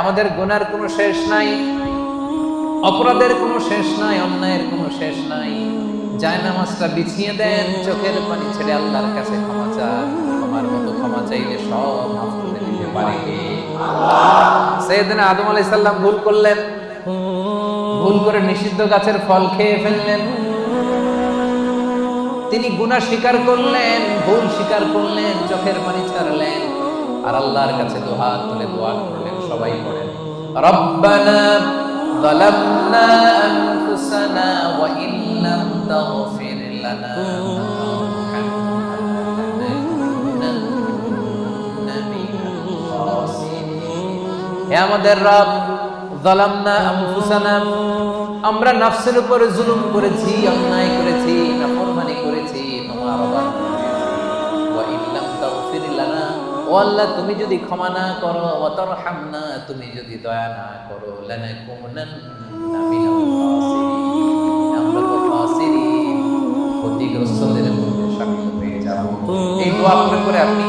আমাদের গুনার কোনো শেষ নাই, অপরাধের কোনো শেষ নাই, অন্যায়ের কোনো শেষ নাই। যায় নামাজটা বিছিয়ে দেন, চোখের পানি ছেড়ে আল্লাহর কাছে ক্ষমা চান। ক্ষমার মতো ক্ষমা চাইলে সব মাফ করে দিতে পারে সেদিন আদম আলাইহিস সালাম ভুল করলেন। ভুল করে নিষিদ্ধ গাছের ফল খেয়ে ফেললেন। তিনি গুনাহ স্বীকার করলেন, ভুল স্বীকার করলেন, চোখের পানি ছাড়লেন। আর আল্লাহর কাছে দুহাত তুলে দোয়া করলেন। সবাই পড়েন রব্বানা ظلمنا أنفسنا وإن لم تغفر لنا হে আমাদের রব জালামনা আনফুসানা আমরা নফসের উপরে জুলুম করেছি অন্যায় করেছি নাফরমানি করেছি তোমার আল্লাহ, তুমি যদি ক্ষমা না করো অতর হামনা তুমি যদি দয়া না করো লেনে খাসিরিন। ক্ষতিগ্রস্তদের মধ্যে শামিল হয়ে যাব। এই দোয়া করে আপনি